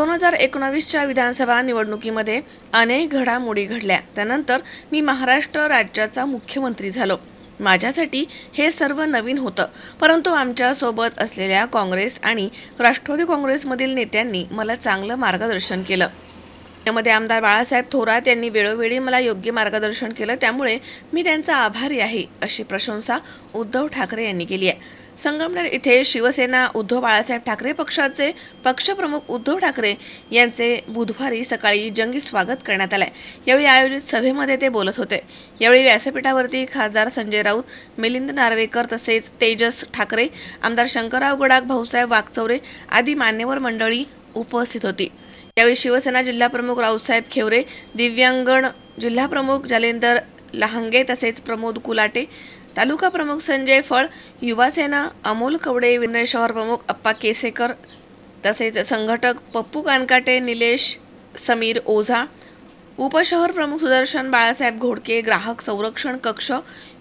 दोन हजार एकोणावीसच्या विधानसभा निवडणुकीमध्ये अनेक घडामोडी घडल्या. त्यानंतर मी महाराष्ट्र राज्याचा मुख्यमंत्री झालो. माझ्यासाठी हे सर्व नवीन होतं. परंतु आमच्यासोबत असलेल्या काँग्रेस आणि राष्ट्रवादी काँग्रेसमधील नेत्यांनी मला चांगलं मार्गदर्शन केलं. यामध्ये आमदार बाळासाहेब थोरात यांनी वेळोवेळी मला योग्य मार्गदर्शन केलं. त्यामुळे मी त्यांचा आभारी आहे अशी प्रशंसा उद्धव ठाकरे यांनी केली आहे. संगमनेर इथे शिवसेना उद्धव बाळासाहेब ठाकरे पक्षाचे पक्षप्रमुख उद्धव ठाकरे यांचे बुधवारी सकाळी जंगी स्वागत करण्यात आलंय. यावेळी आयोजित सभेमध्ये ते बोलत होते. यावेळी व्यासपीठावरती खासदार संजय राऊत मिलिंद नार्वेकर तसेच तेजस ठाकरे आमदार शंकरराव गडाख भाऊसाहेब वागचौरे आदी मान्यवर मंडळी उपस्थित होती. यावेळी शिवसेना जिल्हाप्रमुख राऊसाहेब खेवरे दिव्यांगण जिल्हाप्रमुख जालेंदर लहांगे तसेच प्रमोद कुलाटे तालुका प्रमुख संजय फळ युवासेना अमोल कवडे विनय शहर प्रमुख अप्पा केसेकर तसेच संघटक पप्पू कानकाटे निलेश समीर ओझा उपशहर प्रमुख सुदर्शन बाळासाहेब घोडके ग्राहक संरक्षण कक्ष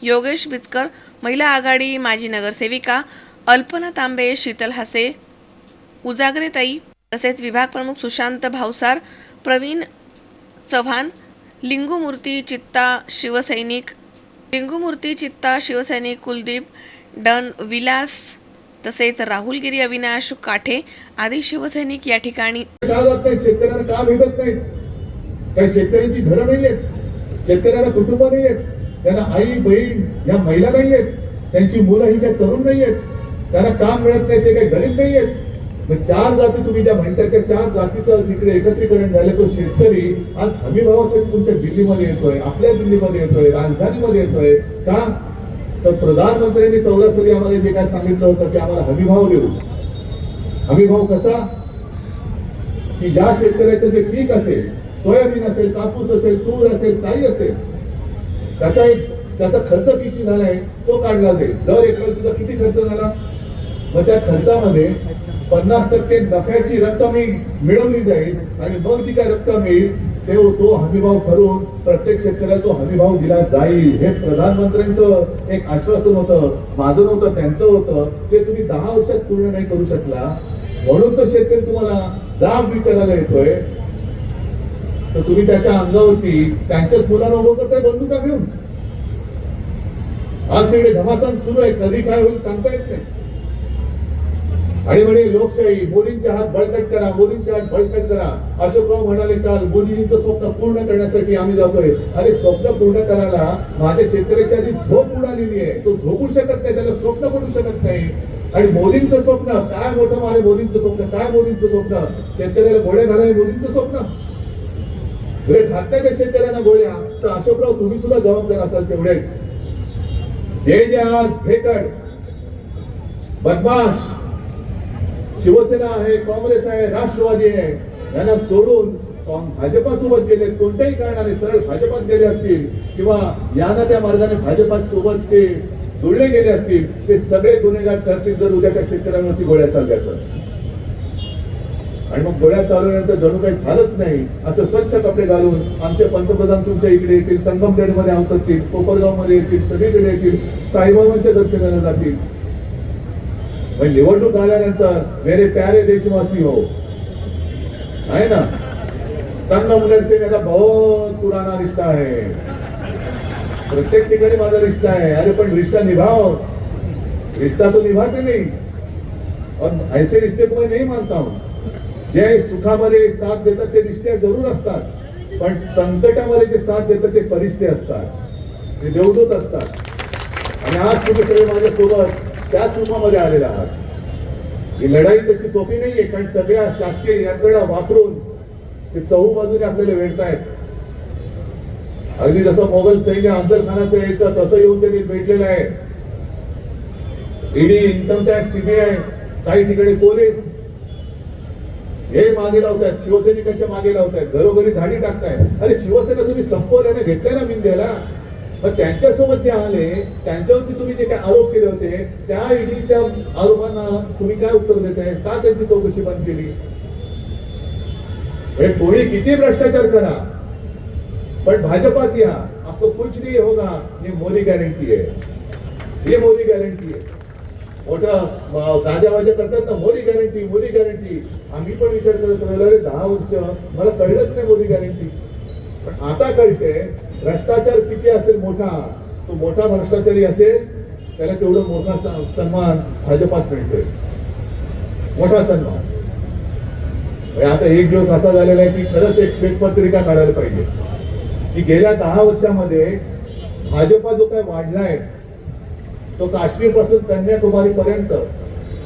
योगेश बिचकर महिला आघाडी माजी नगरसेविका अल्पना तांबे शीतल उजागरे उजागरेताई तसेच विभाग प्रमुख सुशांत भावसार प्रवीण चव्हाण लिंगूमूर्ती चित्ता शिवसैनिक लिंगूमूर्ती चित्ता शिवसैनिक कुलदीप डन विलास तसेच राहुलगिरी अविनाश काठे आदी शिवसैनिक या ठिकाणी शेतकऱ्यांना का भेटत नाहीत काही शेतकऱ्यांची घरं नाही आहेत. शेतकऱ्यांना कुटुंब नाही आहेत. त्यांना आई बहीण या महिला नाही आहेत. त्यांची मुलं ही काही तरुण नाही आहेत. त्यांना काम मिळत नाही ते काही गरीब नाही आहेत. मग चार जाती तुम्ही ज्या म्हणताय त्या चार जातीचं तिकडे एकत्रीकरण झालं तो शेतकरी आज हमी भावासाठी तुमच्या दिल्लीमध्ये येतोय आपल्या दिल्लीमध्ये येतोय राजधानीमध्ये येतोय का? तर प्रधानमंत्र्यांनी चौदा साली आम्हाला जे काय सांगितलं होतं की आम्हाला हमी भाव देऊ. हमी भाव कसा? की ज्या शेतकऱ्याचं जे पीक असेल सोयाबीन असेल कापूस असेल तूर असेल काही असेल त्याचा एक त्याचा खर्च किती झालाय तो काढला जाईल. दर एकर तुझा किती खर्च झाला? व त्या खर्चामध्ये पन्नास टक्के नफ्याची रक्कम ही मिळवली जाईल आणि मग जी काय रक्कम येईल ते तो हमीभाव ठरवून प्रत्येक शेतकऱ्याला तो हमीभाव दिला जाईल. हे प्रधानमंत्र्यांचं एक आश्वासन होतं माझं नव्हतं त्यांचं होतं. ते तुम्ही दहा वर्षात पूर्ण नाही करू शकला. म्हणून तो शेतकरी तुम्हाला जाब विचारायला येतोय. तर तुम्ही त्याच्या अंगावरती त्यांच्याच मुलांना उभं करताय बंदुका घेऊन. आज तिकडे घमासान सुरू आहे. कधी काय होईल सांगता येत नाही. आणि म्हणे लोकशाही मोदींच्या हात बळकट करा मोदींच्या हात बळकट करा. अशोकराव म्हणाले काल मोदींचं स्वप्न पूर्ण करण्यासाठी आम्ही जातोय. अरे स्वप्न पूर्ण करायला माझ्या शेतकऱ्याच्या आधी झोप उडालेली आहे. तो झोपू शकत नाही त्याला स्वप्न पडू शकत नाही. आणि मोदींचं स्वप्न काय मोठं मारे मोदींचं स्वप्न काय मोदींचं स्वप्न? शेतकऱ्याला गोळ्या घालाय मोदींचं स्वप्न? म्हणजे घातल्या का शेतकऱ्यांना गोळ्या? तर अशोकराव तुम्ही सुद्धा जबाबदार असाल तेवढेच. जे जे आज फेकड. बदमाश. शिवसेना आहे काँग्रेस आहे राष्ट्रवादी आहे. यांना सोडून भाजपासोबत गेले कोणत्याही कारणाने सरळ भाजपात गेले असतील किंवा यांना त्या मार्गाने भाजपात सोबत ते जोडले गेले असतील ते सगळे गुन्हेगार ठरतील जर उद्या त्या शेतकऱ्यांवरती गोळ्या चालल्या तर. आणि मग गोळ्या चालवल्यानंतर जणू काही झालंच नाही असं स्वच्छ कपडे घालून आमचे पंतप्रधान तुमच्या इकडे येतील संगमनेरमध्ये अवतरतील कोपरगावमध्ये येतील सगळीकडे येतील साईबाबांच्या दर्शनाला जातील. म्हणजे निवडणूक आल्यानंतर मेरे प्यारे देशवासी हो. आहे ना? संगमनेर मुलांचे माझा बहुत पुराना रिश्ता आहे. प्रत्येक ठिकाणी माझा रिश्ता आहे. अरे पण रिश्ता निभाव. रिश्ता तो निभाते नहीं. और ऐसे रिश्ते को मैं नहीं मानता हूं. जे सुखामध्ये साथ देतात ते रिश्ते जरूर असतात. पण संकटामध्ये जे साथ देतात ते परिश्ते असतात. ते देवदूत असतात. आणि आज तुम्ही सगळे माझ्यासोबत त्याच रूपामध्ये आलेला आहात. ही लढाई तशी सोपी नाहीये कारण सगळ्या शासकीय यंत्रणा वापरून ते चहू बाजूने आपल्याला वेढतायत. अगदी जसं मोगल सैन्य अफजल खानाचं यायचं तसं येऊन त्यांनी भेटलेलं आहे. ईडी इन्कम टॅक्स सीबीआय काही ठिकाणी पोलीस हे मागे लावतायत शिवसैनिकांच्या मागे लावतायत घरोघरी झाडी टाकतायत. अरे शिवसेना तुम्ही संपवल्याने घेतलाय ना मिंद्याला मग त्यांच्यासोबत जे आले त्यांच्यावरती तुम्ही जे काय आरोप केले होते त्या ईडीच्या आरोपांना तुम्ही काय उत्तर देत आहे का त्यांची चौकशी बंद केली? म्हणजे कोणी किती भ्रष्टाचार करा पण भाजपात या. आपको कुछ नहीं होगा ये मोदी गॅरंटी आहे. ये मोदी गॅरंटी आहे. मोठं गाजा वाजा करतात ना मोदी गॅरंटी मोदी गॅरंटी आम्ही पण विचार करत राहिलो अरे दहा वर्ष मला कळलंच नाही मोदी गॅरंटी पण आता कळते भ्रष्टाचार किती असेल मोठा तो मोठा भ्रष्टाचारी असेल त्याला तेवढं मोठा सन्मान भाजपात मिळतोय. मोठा सन्मान. म्हणजे आता एक दिवस असा झालेला आहे की खरंच एक श्वेतपत्रिका काढायला पाहिजे. की गेल्या दहा वर्षामध्ये भाजपा जो काय वाढलाय तो काश्मीरपासून कन्याकुमारी पर्यंत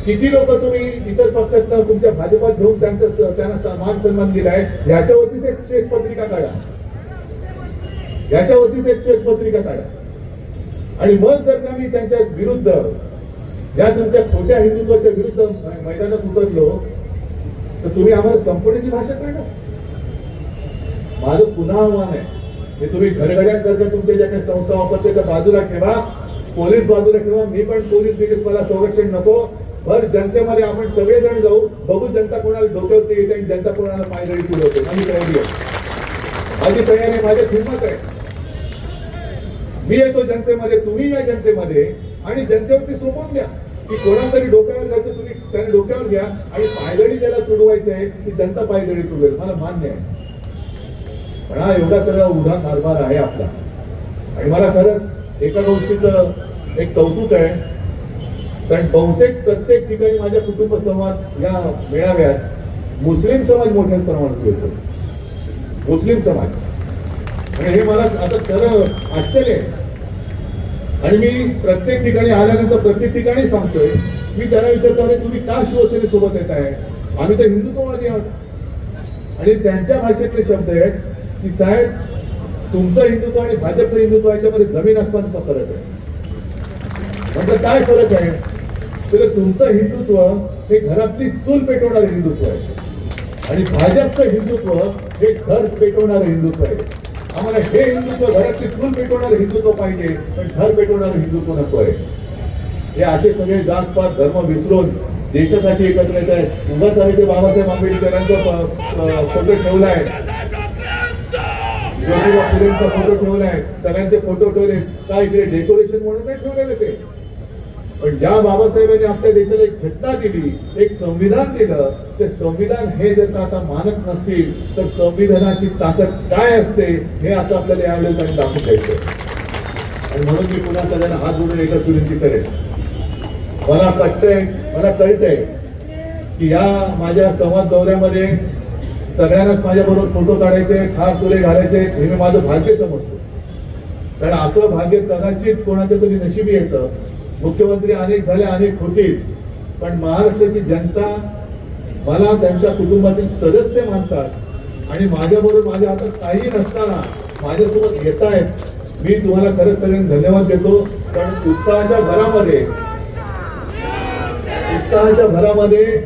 किती लोक तुम्ही इतर पक्षात तुमच्या भाजपात घेऊन त्यांचं त्यांना मान सन्मान दिलाय याच्यावरतीच एक श्वेतपत्रिका काढा. याच्यावरतीच एक श्वेतपत्रिका काढा. आणि मग जर का मी त्यांच्या विरुद्ध या तुमच्या खोट्या हिंदुत्वाच्या विरुद्ध मैदानात उतरलो तर तुम्ही आम्हाला संपवण्याची भाषा करणार? माझं पुन्हा आव्हान आहे की तुम्ही घरगड्यांसारख्या तुमच्या ज्या काही संस्था वापरते त्या बाजूला ठेवा पोलीस बाजूला ठेवा मी पण पोलीस बिलीस मला संरक्षण नको. भर जनतेमध्ये आपण सगळेजण जाऊ बघू जनता कोणाला डोक्यावरती येते आणि जनता कोणाला पायदळी पुरवते आम्ही तयारी आहे. माझी तयारी माझ्या हिंमत आहे. मी येतो जनतेमध्ये तुम्ही या जनतेमध्ये आणि जनतेवरती सोपवून द्या की कोणातरी तरी डोक्यावर जायचं तुम्ही त्याने डोक्यावर घ्या आणि पायदळी त्याला तुडवायचं आहे की जनता पायदळी तुडवेल. मला मान्य आहे. पण हा एवढा सगळा उघडा कारभार आहे आपला. आणि मला खरंच एका गोष्टीचं एक कौतुक आहे. कारण बहुतेक प्रत्येक ठिकाणी माझ्या कुटुंब संवाद या मेळाव्यात मुस्लिम समाज मोठ्या प्रमाणात येतो मुस्लिम समाज. आणि हे मला आता खरं आश्चर्य आहे. आणि मी प्रत्येक ठिकाणी आल्यानंतर प्रत्येक ठिकाणी सांगतोय मी त्यांना विचारतो अरे तुम्ही का शिवसेनेसोबत येत आहे आम्ही तर हिंदुत्ववादी आहोत. आणि त्यांच्या भाषेतले शब्द आहेत की साहेब तुमचं हिंदुत्व आणि भाजपचं हिंदुत्व याच्यामध्ये जमीन आसमानचा फरक आहे. म्हणजे काय फरक आहे? तर तुमचं हिंदुत्व हे घरातली चूल पेटवणारे हिंदुत्व आहे. आणि भाजपचं हिंदुत्व हे घर पेटवणारं हिंदुत्व आहे. आम्हाला हे हिंदुत्व घरात चूल पेटवणारं हिंदुत्व पाहिजे पण घर पेटवणारं हिंदुत्व नको आहे. हे असे सगळे जातपात धर्म विसरून देशासाठी एकत्र येत आहे उगाच आहे ते बाबासाहेब आंबेडकरांचा फोटो ठेवलाय ज्योतिबा फुलेंचा फोटो ठेवलाय सगळ्यांचे फोटो ठेवले. काय इकडे डेकोरेशन म्हणून नाही ठेवलेले ते? पण ज्या बाबासाहेबांनी आपल्या देशाला एक घटना दिली एक संविधान दिलं ते संविधान हे जर का आता मानत नसतील तर संविधानाची ताकद काय असते हे आता आपल्याला यावेळेस त्यांनी दाखवून द्यायचं आणि म्हणून मी पुन्हा सगळ्यांना हात जोडून एकच विनंती करेन. मला कळतंय मला कळतंय की या माझ्या संवाद दौऱ्यामध्ये सगळ्यांनाच माझ्याबरोबर फोटो काढायचे खास तुले घालायचे हे मी माझं भाग्य समजतो. कारण असं भाग्य कदाचित कोणाच्या तरी नशिबी येतं मुख्यमंत्री अनेक झाले अनेक होतील. पण महाराष्ट्राची जनता मला त्यांच्या कुटुंबातील सदस्य मानतात. आणि माझ्याबरोबर माझ्या हातात काही नसताना माझ्यासोबत येत आहेत मी तुम्हाला खरंच सगळ्यांना धन्यवाद देतो. कारण उत्साहाच्या भरामध्ये उत्साहाच्या भरामध्ये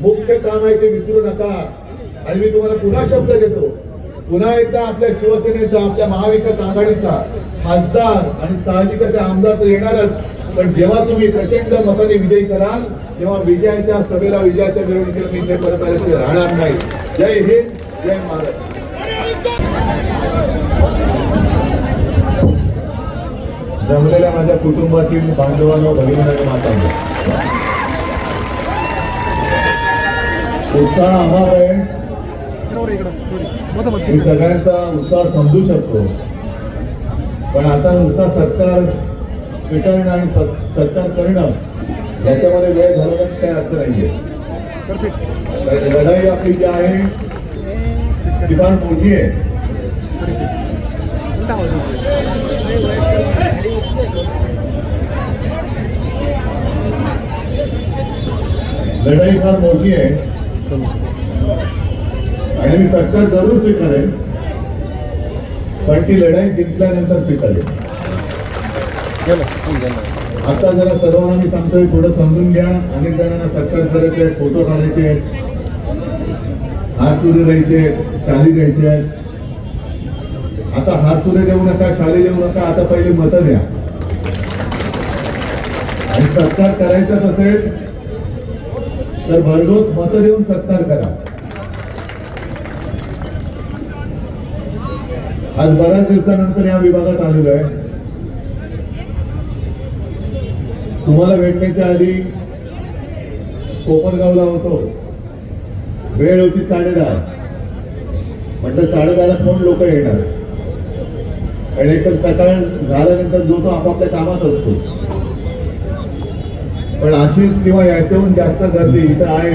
मुख्य काम आहे ते विसरू नका. आणि मी तुम्हाला पुन्हा शब्द देतो. पुन्हा एकदा आपल्या शिवसेनेचा आपल्या महाविकास आघाडीचा खासदार आणि साहजिकच आमदार तर येणारच. पण जेव्हा तुम्ही प्रचंड मताने विजयी कराल तेव्हा विजयाच्या सभेला विजयाच्या मिरवणुकीला मी ते परत आल्याशिवाय राहणार नाही. जय हिंद जय महाराष्ट्र. जमलेल्या माझ्या कुटुंबातील बांधवांना भगिनी माता उत्साह अभाव आहे. मी सगळ्यांचा उत्साह समजू शकतो. पण आता नुसता सरकार स्वीकारणं आणि सत्ता करणं याच्यामध्ये वेळ घालवण्यात काही अर्थ नाहीये. लढाई आपली जी आहे ती फार मोठी आहे. लढाई फार मोठी आहे. आणि मी सरकार जरूर स्वीकारेल पण ती लढाई जिंकल्यानंतर स्वीकारेल आता जरा सर्वांना मी सांगतोय थोडं समजून घ्या. अनेक जणांना सरकार करायचे आहेत फोटो काढायचे. आहेत हात चुरे द्यायचे आहेत शाली द्यायचे आहेत. आता हात चुरे देऊ नका शाली देऊ नका आता पहिले मतं द्या. आणि सत्कार करायचाच असेल तर भरघोस मतं देऊन सत्कार करा. आज बऱ्याच दिवसानंतर या विभागात आलेलो आहे. तुम्हाला भेटण्याच्या आधी कोपरगावला होतो. वेळ होती साडेदहा. म्हटलं साडेदहाला कोण लोक येणार? आणि एकतर सकाळ झाल्यानंतर जो तो आपापल्या कामात असतो. पण अशीच किंवा याच्याहून जास्त गर्दी इथं आहे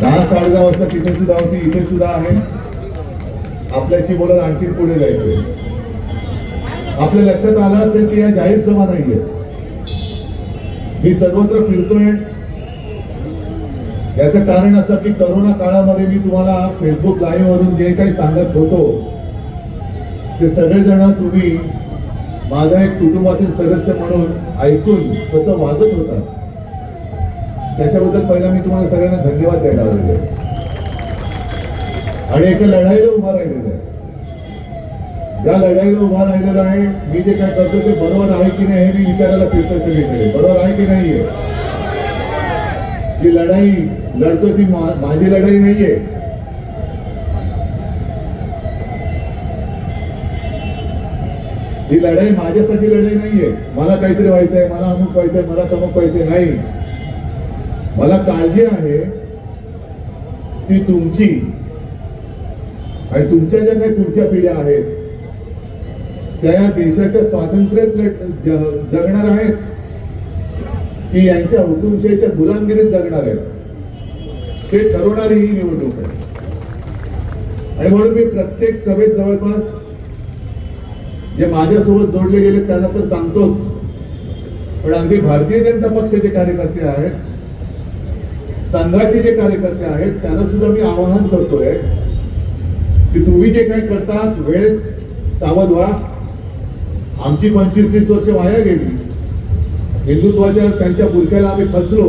दहा साडेदहा वाजता तिथे सुद्धा होती इथे सुद्धा आहे. आपल्याशी बोलत आणखी पुढे जायचंय. आपल्या लक्षात आलं असेल की या जाहीर सभा नाहीये. मी सर्वत्र फिरतोय. याचं कारण असं की करोना काळामध्ये मी तुम्हाला फेसबुक लाईव्ह वरून जे काही सांगत होतो ते सगळेजण तुम्ही माझा एक कुटुंबातील सदस्य म्हणून ऐकून तसं वागत होता. त्याच्याबद्दल पहिला मी तुम्हाला सगळ्यांना धन्यवाद द्यायला आलेलो आहे. आणि एका लढाईला उभा राहिलेलं आहे. ज्या लढाईला उभा राहिलेला आहे. मी जे काय करतो ते बरोबर आहे की नाही हे मी विचारायला फिरतो सगळीकडे. बरोबर आहे की नाहीये? जी लढाई लढतो ती माझी लढाई नाहीये. ही लढाई माझ्यासाठी लढाई नाहीये. मला काहीतरी व्हायचंय मला अमुक व्हायचंय मला तमुक व्हायचंय. नाही. मला काळजी आहे ती तुमची. आणि तुमच्या ज्या काही पुढच्या पिढ्या आहेत त्या या देशाच्या स्वातंत्र्यात जगणार आहेत की यांच्या हुकुमशाहीच्या गुलामगिरीत जगणार आहेत. ते ठरवणारी ही निवडणूक आहे. आणि म्हणून मी प्रत्येक सभेत जवळपास जे माझ्यासोबत जोडले गेले त्यांना तर सांगतोच. पण अगदी भारतीय जनता पक्षाचे कार्यकर्ते आहेत संघाचे जे कार्यकर्ते आहेत त्यांना सुद्धा मी आवाहन करतोय की तुम्ही जे काही करतात वेळेत सावध व्हा. आमची पंचवीस तीस वर्ष वाया गेली. हिंदुत्वाच्या त्यांच्या बुलक्याला आम्ही फसलो.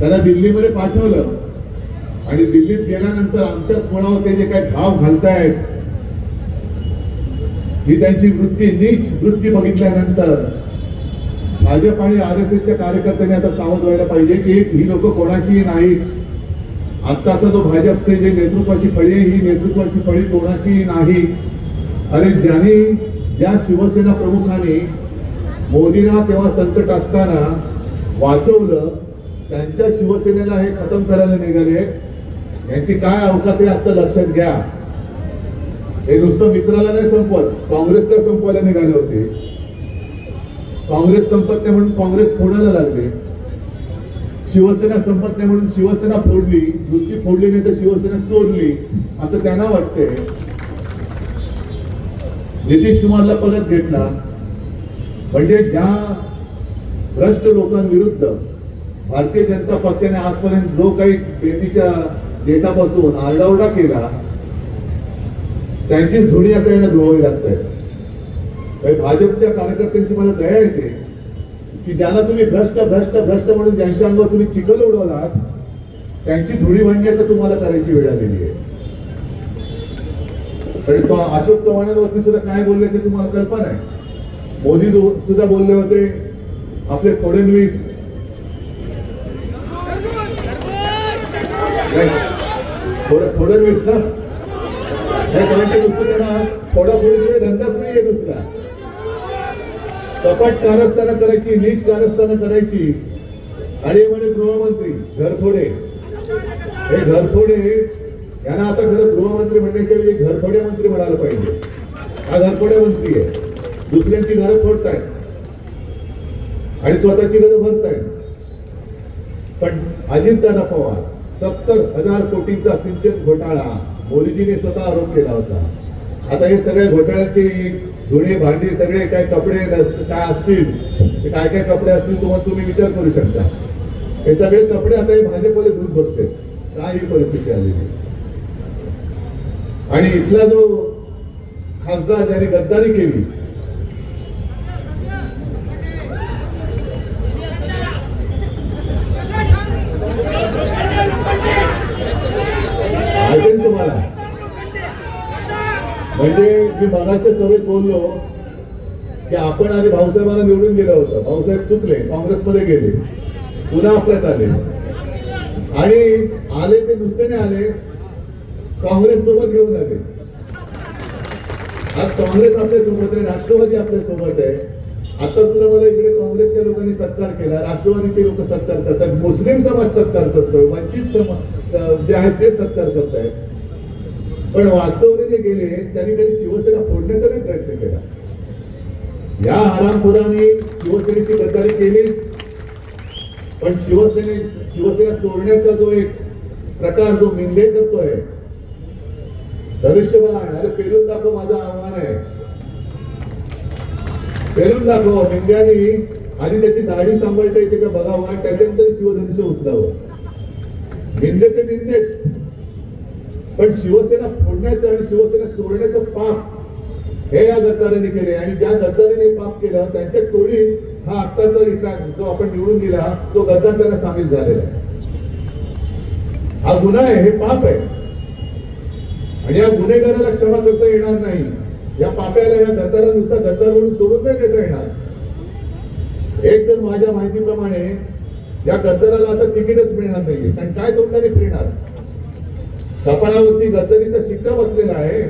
त्यांना दिल्लीमध्ये पाठवलं. आणि दिल्लीत गेल्यानंतर आमच्याच मनावर ते जे काही भाव घालतायत ही त्यांची वृत्ती नीच वृत्ती बघितल्यानंतर भाजप आणि आर एस एसच्या कार्यकर्त्यांनी आता सावध व्हायला पाहिजे की ही लोक कोणाचीही नाहीत. आत्ताचा जो भाजपचे जे नेतृत्वाची फळी ही नेतृत्वाची फळी कोणाचीही नाही. अरे ज्यांनी या शिवसेना प्रमुखाने मोदींना तेव्हा संकट असताना वाचवलं त्यांच्या शिवसेनेला हे खतम करायला निघाले. यांची काय अवकात आहे आता लक्षात घ्या. हे नुसतं मित्राला नाही संपवत काँग्रेसला संपवायला निघाले होते. काँग्रेस संपत नाही म्हणून काँग्रेस फोडायला लागले. शिवसेना संपत नाही म्हणून शिवसेना फोडली नुसती फोडली नाही तर शिवसेना चोरली असं त्यांना वाटतंय. नितीश कुमारला परत घेतला. म्हणजे ज्या भ्रष्ट लोकांविरुद्ध भारतीय जनता पक्षाने आजपर्यंत जो काही बेटीच्या डेटापासून आरडाओरडा केला त्यांचीच धुणी आता यांना धुवावी लागते म्हणजे भाजपच्या कार्यकर्त्यांची मला दया येते की ज्यांना तुम्ही भ्रष्ट भ्रष्ट भ्रष्ट म्हणून ज्यांच्या अंगावर तुम्ही चिखल उडवलात त्यांची धुळी भांडी आता तुम्हाला करायची वेळ आलेली आहे. आणि तो अशोक चव्हाणांवरती सुद्धा काय बोलले ते तुम्हाला कल्पना आहे? मोदी दो- सुद्धा बोलले होते आपले फडणवीस. फडणवीस ना? हे करायचे त्यांना फोडाफोडीशिवाय धंदाच नाहीये दुसरा. कपाट कारस्थाना करायची नीच कारस्थाना करायची. आणि म्हणे गृहमंत्री घरफोडे. हे घरफोडे यांना आता खरं गृहमंत्री म्हणण्याच्या वेळी घरफोड्या मंत्री म्हणायला पाहिजे. हा घरफोड्या मंत्री आहे. दुसऱ्यांची घरं फोडतायत. आणि स्वतःची घरं भरतायत. पण अजितदादा पवार सत्तर हजार कोटींचा सिंचन घोटाळा मोदीजीने स्वतः आरोप केला होता. आता हे सगळ्या घोटाळ्याचे धुणे भांडी सगळे काय कपडे काय असतील काय काय कपडे असतील तुम्हाला तुम्ही विचार करू शकता. हे सगळे कपडे आता हे भाजपमध्ये दूध बसते काय ही परिस्थिती आलेली आणि इथला जो खासदार ज्याने गद्दारी केली तुम्हाला. म्हणजे मी मगाच्या सभेत बोललो की आपण आणि भाऊसाहेबांना निवडून गेलं होतं. भाऊसाहेब चुकले काँग्रेसमध्ये गेले. पुन्हा आपल्यात आले. आणि आले ते नुसते नाही आले काँग्रेस सोबत घेऊन आले आज काँग्रेस आपल्यासोबत आहे राष्ट्रवादी आपल्यासोबत आहे. आता सुद्धा मला इकडे काँग्रेसच्या लोकांनी सत्कार केला राष्ट्रवादीचे लोक सत्कार करतात मुस्लिम समाज सत्कार करतोय वंचित समाज जे आहेत ते सत्कार करतायत. पण वाचवले जे गेले त्यांनी कधी शिवसेना फोडण्याचा नाही प्रयत्न केला. या हरामखोरांनी शिवसेनेची गद्दारी केलीच. पण शिवसेने शिवसेना चोरण्याचा जो एक प्रकार जो मिंदे करतोय धनुष्यबाण अरे पेरून दाखव माझं आव्हान आहे. पेरून दाखव मिंद्यानी आधी त्याची दाढी सांभाळता येते का बघावं त्याच्यानंतर शिवधनुष्य उचलावं. मिंदे ते मिंदेच पण शिवसेना फोडण्याचं आणि शिवसेना चोरण्याचं पाप हे या गद्दारांनी केले आणि ज्या गद्दाराने पाप केलं त्यांच्या टोळीत हा आत्ताचा इथला जो आपण निवडून दिला तो गद्दार त्यांना सामील झालेला आहे. हा गुन्हा आहे हे पाप आहे. आणि या गुन्हेगाराला क्षमा करता येणार नाही. या पाप्याला या गद्दारा नुसता गद्दार म्हणून सोडून नाही देता येणार. एक तर माझ्या माहितीप्रमाणे या गद्दाराला आता तिकीटच मिळणार नाहीये. कारण काय तोंडाने फिरणार? कपाळावरती गद्दारीचा शिक्का बसलेला आहे.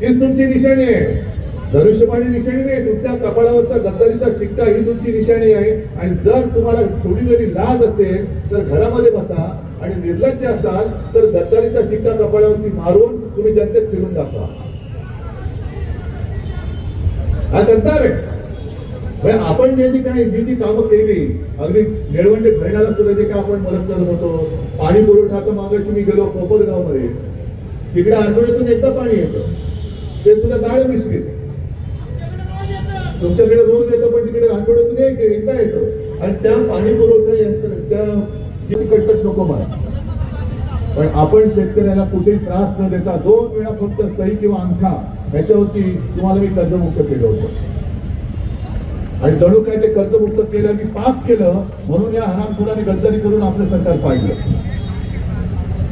हीच तुमची निशाणी आहे. धनुष्यबाणी निशाणी नाही तुमच्या कपाळावरचा गद्दारीचा शिक्का ही तुमची निशाणी आहे. आणि जर तुम्हाला थोडी जरी लाज असेल तर घरामध्ये बसा. आणि निर्लज्ज असाल तर गद्दारीचा शिक्का कपाळावरती मारून तुम्ही जनतेत फिरून दाखवा. हा गद्दार आहे. म्हणजे आपण जे जी काही जी जी कामं केली अगदी निळवंडे धरणाला सुद्धा जे काय आपण मदत करत होतो पाणी पुरवठा तर मागाशी मी गेलो कोपरगावमध्ये तिकडे आठवड्यातून एकदा पाणी येतं. ते सुद्धा गाळ मिश्रित तुमच्याकडे रोज येतं पण तिकडे आठवड्यातून एकदा येतं. आणि त्या पाणी पुरवठा यंत्र त्या किती कष्टच नको मला. पण आपण शेतकऱ्याला कुठे त्रास न देता दोन वेळा फक्त सही किंवा अंगठा याच्यावरती तुम्हाला मी कर्जमुक्त केलं होतं. आणि जणू काय ते कर्जमुक्त केलं मी पाप केलं म्हणून या हरामखोराने गद्दारी करून आपलं सरकार पाडलं.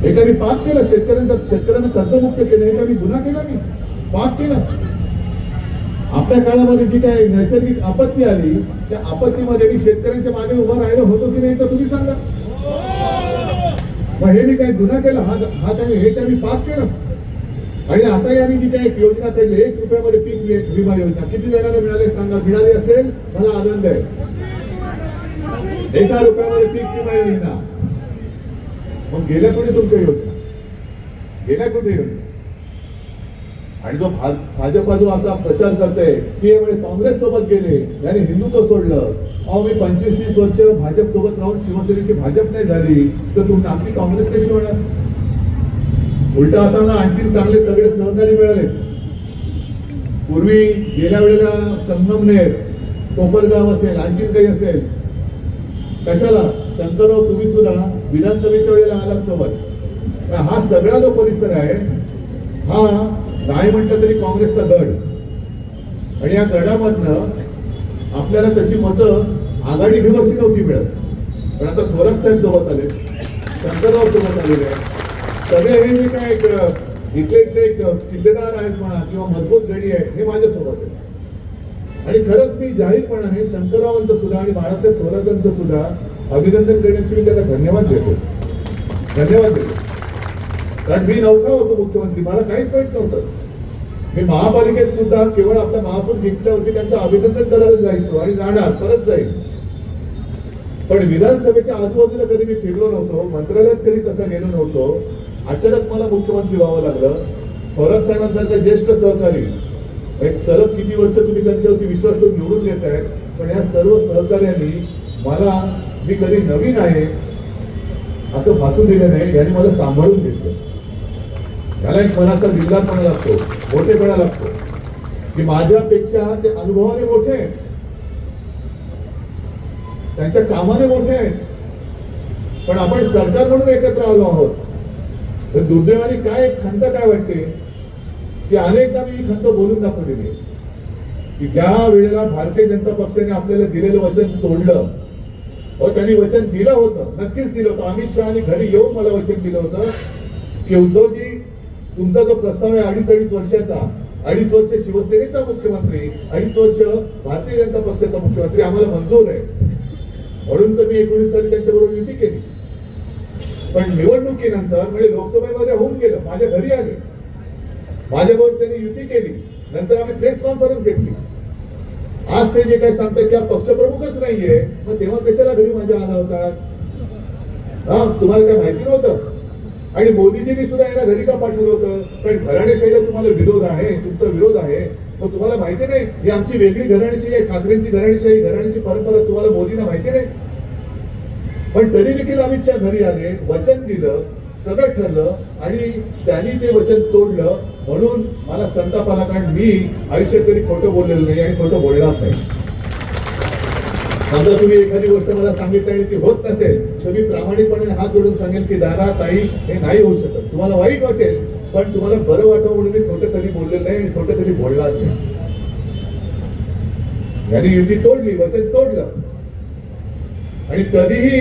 हे मी पाप केलं शेतकऱ्यांचा शेतकऱ्यांना कर्जमुक्त केलं हे मी गुन्हा केला मी. पाप केला. आपल्या काळामध्ये जी काय नैसर्गिक आपत्ती आली त्या आपत्तीमध्ये मी शेतकऱ्यांच्या मागे उभा राहिलो होतो की नाही तर तुम्ही सांगा. मग हे मी काय गुन्हा केला हा हा काय हे काय पाप केलं. आणि आता यांनी जी काही योजना काढली एक रुपयामध्ये पीक विमा योजना. किती जणांना मिळाले सांगा. मिळाली असेल मला आनंद आहे. एका रुपयामध्ये पीक विमा योजना. मग गेल्या कुठे तुमच्या योजना? गेल्या कुठे योजना? आणि जो भा- भाजपा जो आता प्रचार करतोय की हे काँग्रेस सोबत गेले याने हिंदुत्व सोडलं. अहो मी पंचवीस तीस वर्ष भाजप सोबत राहून शिवसेनेची भाजप नाही झाली तर तुम्ही आमची काँग्रेस कशी होणार? उलटा आता आणखी चांगले सगळे सहकारी मिळाले पूर्वी गेल्या वेळेला संगमनेर कोपरगाव असेल आणखीन काही असेल. कशाला? शंकरराव तुम्ही सुद्धा विधानसभेच्या वेळेला आलात सोबत. हा सगळा जो परिसर आहे हा नाही म्हटलं तरी काँग्रेसचा गड. आणि या गडामधनं आपल्याला तशी मतं आघाडी दिवशी नव्हती मिळत. पण आता थोरात साहेब सोबत आले शंकरराव सोबत आलेले सगळे हे जे काय एक इथले इथले एक किल्लेदार आहेत म्हणा किंवा मजबूत गडी आहेत हे माझ्यासोबत आहे आणि खरंच मी जाहीरपणाने शंकररावांचं सुद्धा आणि बाळासाहेब थोरातांचं सुद्धा अभिनंदन करण्याची मी त्याला धन्यवाद देतो. धन्यवाद देतो. कारण मी नव्हता होतो मुख्यमंत्री. मला काहीच माहीत नव्हतं. मी महापालिकेत सुद्धा केवळ आपला महापौर जिंकल्यावरती त्यांचं अभिनंदन करायला जायचो आणि जाणार परत जाईल. पण विधानसभेच्या आजूबाजूला कधी मी फिरलो नव्हतो मंत्रालयात कधी तसा गेलो नव्हतो अचानक मला मुख्यमंत्री व्हावं लागलं. थोरात साहेबांसारख्या ज्येष्ठ सहकारी एक सलग किती वर्ष तुम्ही त्यांच्यावरती विश्वास ठेवून निवडून देत आहेत पण या सर्व सहकार्यांनी मला मी कधी नवीन आहे असं भासू दिलं नाही यांनी मला सांभाळून घेतलं. याला एक मनाचा दिलदारपणा लागतो मोठेपणा लागतो. की माझ्यापेक्षा ते अनुभवाने मोठे आहेत. त्यांच्या कामाने मोठे आहेत. पण आपण सरकार म्हणून एकत्र आलो आहोत. तर दुर्दैवाने काय खंत काय वाटते? की अनेकदा मी खंत बोलून दाखवलेली आहे. की ज्या वेळेला भारतीय जनता पक्षाने आपल्याला दिलेलं वचन तोडलं व त्यांनी वचन दिलं होतं. नक्कीच दिलं होतं. अमित शहानी घरी येऊन मला वचन दिलं होतं की उद्धवजी तुमचा जो प्रस्ताव आहे अडीच अडीच वर्षाचा अडीच वर्ष शिवसेनेचा मुख्यमंत्री अडीच वर्ष भारतीय जनता पक्षाचा मुख्यमंत्री आम्हाला मंजूर आहे. म्हणून तर मी एकोणीस साली त्यांच्याबरोबर युती केली. पण निवडणुकीनंतर म्हणजे लोकसभेमध्ये होऊन गेलं माझ्या घरी आले. माझ्याबरोबर त्यांनी युती केली नंतर आम्ही प्रेस कॉन्फरन्स घेतली. आज ते जे काही सांगतात की पक्षप्रमुखच नाहीये मग तेव्हा कशाला घरी माझ्या आला होता? हा तुम्हाला काय माहिती नव्हतं? आणि मोदीजींनी सुद्धा यांना घरी का पाठवलं होतं? कारण घराणेशाहीला तुम्हाला विरोध आहे तुमचा विरोध आहे. मग तुम्हाला माहिती नाही ही आमची वेगळी घराणेशाही आहे ठाकरेंची घराणेशाही घराण्याची परंपरा तुम्हाला मोदींना माहिती नाही. पण तरी देखील अमित शहा घरी आले वचन दिलं सगळं ठरलं आणि त्यांनी ते वचन तोडलं. म्हणून मला संताप आला कारण मी आयुष्यात कधी खोटं बोललेलं नाही आणि खोटं बोलणार नाही. समजा तुम्ही एखादी गोष्ट मला सांगितली आणि ती होत नसेल तर मी प्रामाणिकपणे हात जोडून सांगेल की दादा ताई हे नाही होऊ शकत. तुम्हाला वाईट वाटेल पण तुम्हाला बरं वाटावं म्हणून मी खोटं कधी बोललेलं नाही आणि खोटं कधी बोलणार नाही. यांनी युती तोडली वचन तोडलं. आणि कधीही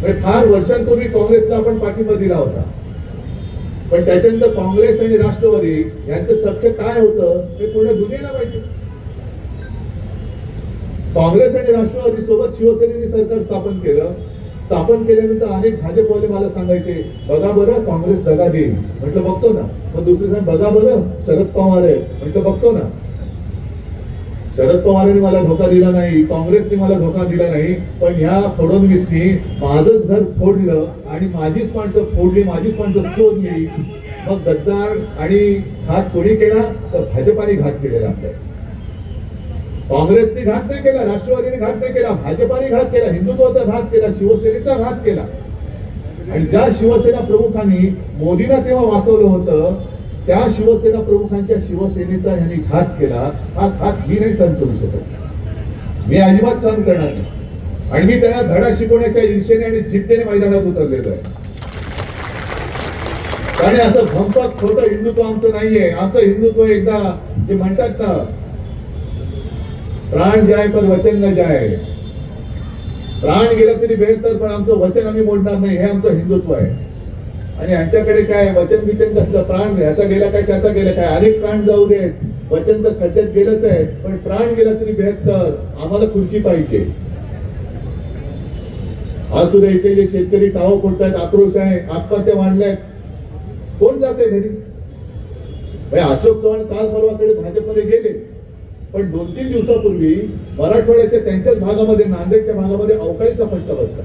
म्हणजे फार वर्षांपूर्वी काँग्रेसला आपण पाठिंबा दिला होता. पण त्याच्यानंतर काँग्रेस आणि राष्ट्रवादी यांचं सख्य काय होतं हे पूर्ण दुनियेला माहिती काँग्रेस आणि राष्ट्रवादी सोबत शिवसेनेने सरकार स्थापन केलं. स्थापन केल्यानंतर अनेक भाजपवाले मला सांगायचे बघा बरं काँग्रेस दगा देईल. म्हटलं बघतो ना. मग दुसरे जण बघा बरं शरद पवार आहे. म्हटलं बघतो ना. शरद पवारांनी मला धोका दिला नाही काँग्रेसने मला धोका दिला नाही पण ह्या फडणवीसनी माझंच घर फोडलं आणि माझीच माणसं फोडली माझीच माणसं चोरली मग गद्दार आणि घात कोणी केला? तर भाजपाने घात केलेला आपल्या काँग्रेसने घात नाही केला राष्ट्रवादीने घात नाही केला भाजपाने घात केला हिंदुत्वाचा घात केला शिवसेनेचा घात केला. आणि ज्या शिवसेना प्रमुखांनी मोदींना तेव्हा वाचवलं होतं त्या शिवसेना प्रमुखांच्या शिवसेनेचा यांनी घात केला. हा घात मी नाही सहन करू शकत. मी अजिबात सहन करणार नाही. आणि मी त्यांना धडा शिकवण्याच्या ईर्षेने आणि जिद्देने मैदानात उतरलेलो आहे. आणि असं भंपक खोटं हिंदुत्व आमचं नाहीये. आमचं हिंदुत्व एकदा जे म्हणतात ना प्राण जाय पण वचन न जाय. प्राण गेला तरी बेहतर पण आमचं वचन आम्ही मोडणार नाही हे आमचं हिंदुत्व आहे. आणि यांच्याकडे काय वचन बिचन कसलं? प्राण ह्याचा गेला काय त्याचा गेला काय? अनेक प्राण जाऊ देत. वचन तर खड्ड्यात गेलंच आहे पण प्राण गेला तरी बेहतर आम्हाला खुर्ची पाहिजे. आज सुद्धा इथे जे शेतकरी टाव फोडतायत आक्रोश आहे आत्महत्या मांडल्यात. कोण जाते घरी? अशोक चव्हाण काल परवाकडे भाजपमध्ये गेले. पण दोन तीन दिवसापूर्वी मराठवाड्याच्या त्यांच्याच भागामध्ये नांदेडच्या भागामध्ये अवकाळीचा फटका बसला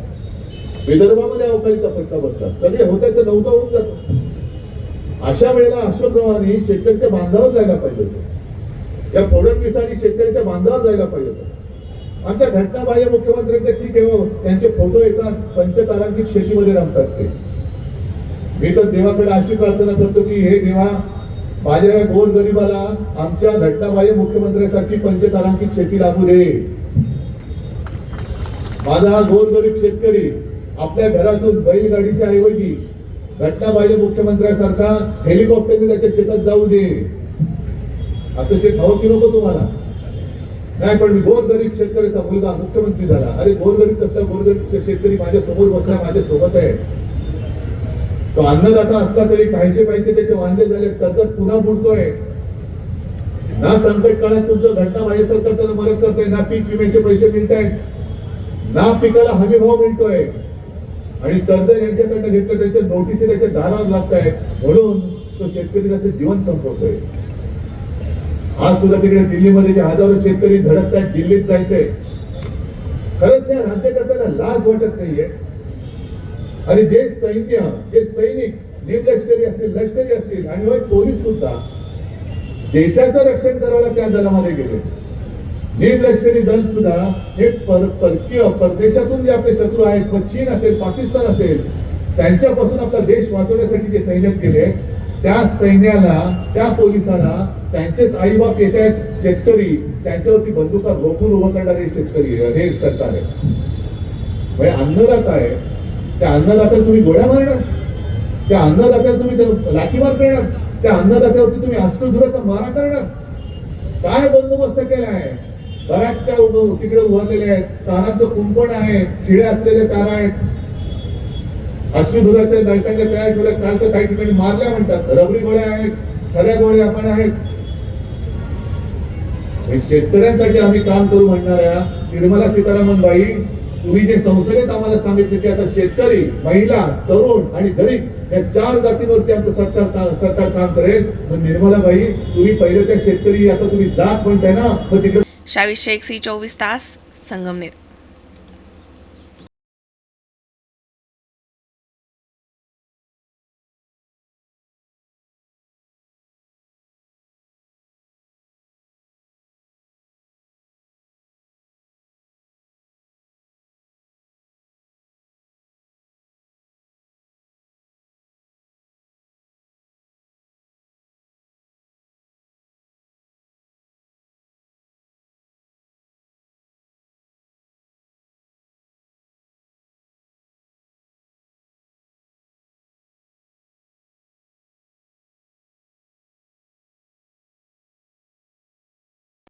विदर्भामध्ये अवकाळीचा फटका बसला सगळे होत्याचं नव्हता होऊन जात. अशा वेळेला अशोकरावांनी शेतकऱ्याच्या बांधावर जायला पाहिजे होतं. या फडणवीसांनी शेतकऱ्याच्या बांधावर जायला पाहिजे होतं. आमच्या घटनाबाह्य मुख्यमंत्र्यांच्या ठीक आहे हो, त्यांचे फोटो येतात पंचतारांकित शेतीमध्ये रमतात ते. मी तर देवाकडे अशी प्रार्थना करतो की हे देवा माझ्या या गोर गरीबाला आमच्या घटनाबाह्य मुख्यमंत्र्यांसारखी पंचतारांकित शेती लागू दे. माझा गोर गरीब शेतकरी आपल्या घरातून बैलगाडीच्या ऐवजी घटनाबाह्य मुख्यमंत्र्यांसारखा हेलिकॉप्टरने त्याच्या शेतात जाऊ दे. असं शेत हवं की नको तुम्हाला? नाही पण मी गोरगरीब शेतकऱ्याचा मुलगा मुख्यमंत्री झाला. अरे गोरगरीब कसला गोरगरीब शेतकरी माझ्यासमोर बसला माझ्या सोबत आहे. तो अन्नदाता असला तरी पाहिजे पाहिजे त्याचे वांदे झाले कर्ज पुन्हा बुडतोय. ना संकट काळात तुमचं घटना माझ्या सरकार त्याला मदत करते ना पीक विम्याचे पैसे मिळत आहेत ना पिकाला हमी भाव मिळतोय. आणि कर्ज यांच्याकडनं घेतलं त्यांच्या नोटीसी त्याच्या दारावर लागत आहेत म्हणून तो शेतकरी त्याचं जीवन संपवतोय. आज सुद्धा तिकडे दिल्लीमध्ये जे हजारो शेतकरी धडकत आहेत दिल्लीत जायचंय. खरंच या राज्यकर्त्यांना लाज वाटत नाहीये. आणि जे सैन्य जे सैनिक निमलष्करी असतील लष्करी असतील आणि होय पोलीस सुद्धा देशाचं रक्षण करायला त्या दलामध्ये गेले. निमलष्करी दल सुद्धा हे पर परकीय परदेशातून जे आपले शत्रू आहेत मग चीन असेल पाकिस्तान असेल त्यांच्यापासून आपला देश वाचवण्यासाठी जे सैन्यात गेले त्या सैन्याला त्या पोलिसांना त्यांचेच आईबाप येत आहेत शेतकरी त्यांच्यावरती बंदुका रोखून उभं करणारे शेतकरी हे सरकार आहे. म्हणजे अन्नदाता आहे. त्या अन्नदात्याला तुम्ही गोळ्या मारणार. त्या अन्नदात्याला तुम्ही लाठीमार करणार. त्या अन्नदात्यावरती तुम्ही अश्रुधुराचा मारा करणार. काय बंदोबस्त केला आहे? बऱ्याच काय उभं- तिकडे उभारलेले आहेत. तारांचं कुंपण आहे. खिळे असलेले तारा आहेत. अश्रुधुराच्या दळकांच्या तयार ठेवल्या. काल तर काही ठिकाणी मारल्या म्हणतात. रबरी गोळ्या आहेत. खऱ्या गोळ्या पण आहेत. शेतकऱ्यांसाठी आम्ही काम करू म्हणणाऱ्या निर्मला सीतारामन बाई तुम्ही जे संसदेत आम्हाला सांगितलं की आता शेतकरी महिला तरुण आणि गरीब या चार जातींवरती आमचं सरकार सरकार काम करेल. मग निर्मलाबाई तुम्ही पहिले त्या शेतकरी आता तुम्ही जात म्हणताय ना मग तिकडे शावी शेख सी चोवीस तास संगमनेर.